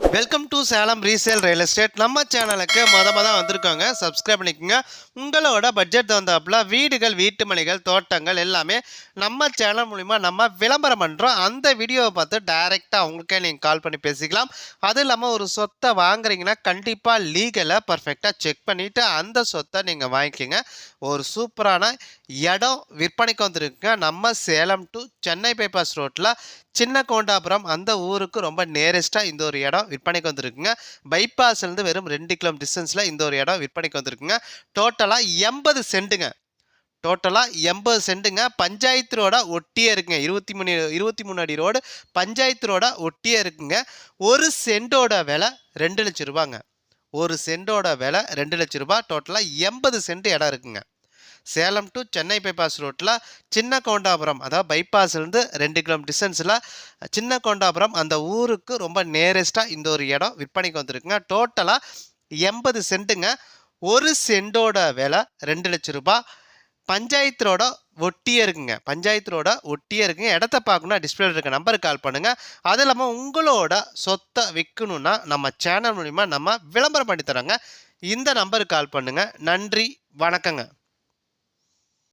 Welcome to Salem resale real estate நம்ம சேனலுக்கு மொத மொதல் வந்திருக்கோங்க. சப்ஸ்கிரைப் பண்ணிக்கோங்க. உங்களோட பட்ஜெட் தகுந்தாப்பில் வீடுகள் வீட்டு மனைகள் தோட்டங்கள் எல்லாமே நம்ம சேனல் மூலிமா நம்ம விளம்பரம் பண்ணுறோம் அந்த வீடியோவை பார்த்து டைரெக்டாக அவங்களுக்கே நீங்கள் கால் பண்ணி பேசிக்கலாம். அது இல்லாமல் ஒரு சொத்தை வாங்குறீங்கன்னா கண்டிப்பாக லீகலை பர்ஃபெக்டாக செக் பண்ணிவிட்டு அந்த சொத்தை நீங்கள் வாங்கிக்கோங்க. ஒரு சூப்பரான இடம் விற்பனைக்கு வந்திருக்குங்க. நம்ம சேலம் டு சென்னை பைபாஸ் ரோட்டில் சின்ன கோண்டாபுரம் அந்த ஊருக்கு ரொம்ப நேரஸ்ட்டாக இந்த ஒரு இடம். விற்பனைக்கு வந்திருக்குங்க. பைபாஸ்லேருந்து வெறும் ரெண்டு கிலோமீட்டர் டிஸ்டன்ஸில் இந்த ஒரு இடம் விற்பனைக்கு வந்திருக்குங்க. டோட்டலாக எண்பது சென்ட்டுங்க. டோட்டலாக எண்பது சென்ட்டுங்க. பஞ்சாயத்து ரோட ஒட்டியே இருக்குங்க. இருபத்தி மூணு இருபத்தி மூணு அடி ரோடு பஞ்சாயத்து ரோட ஒட்டியே இருக்குங்க. ஒரு சென்டோட விலை ரெண்டு லட்சம் ரூபாங்க. ஒரு சென்டோட விலை ரெண்டு லட்சம் ரூபா டோட்டலாக எண்பது சென்ட் இடம் இருக்குங்க. சேலம் டு சென்னை பைபாஸ் ரோட்டில் சின்ன கோண்டாபுரம் அதாவது பைபாஸ்லேருந்து ரெண்டு கிலோமீட்டர் டிஸ்டன்ஸில் சின்ன கோண்டாபுரம் அந்த ஊருக்கு ரொம்ப நேரஸ்ட்டாக இந்த ஒரு இடம் விற்பனைக்கு வந்திருக்குங்க. டோட்டலாக எண்பது சென்ட்டுங்க. ஒரு சென்டோட விலை ரெண்டு லட்சம் ரூபாய். பஞ்சாயத்தோட ஒட்டியே இருக்குங்க. பஞ்சாயத்தோட ஒட்டியே இருக்குங்க. இடத்த பார்க்கணுன்னா டிஸ்பிளே இருக்க நம்பருக்கு கால் பண்ணுங்கள் அது இல்லாமல் உங்களோட சொத்தை விற்கணுன்னா நம்ம சேனல் மூலிமா நம்ம விளம்பரம் பண்ணி தரோங்க. இந்த நம்பருக்கு கால் பண்ணுங்கள் நன்றி. வணக்கங்க.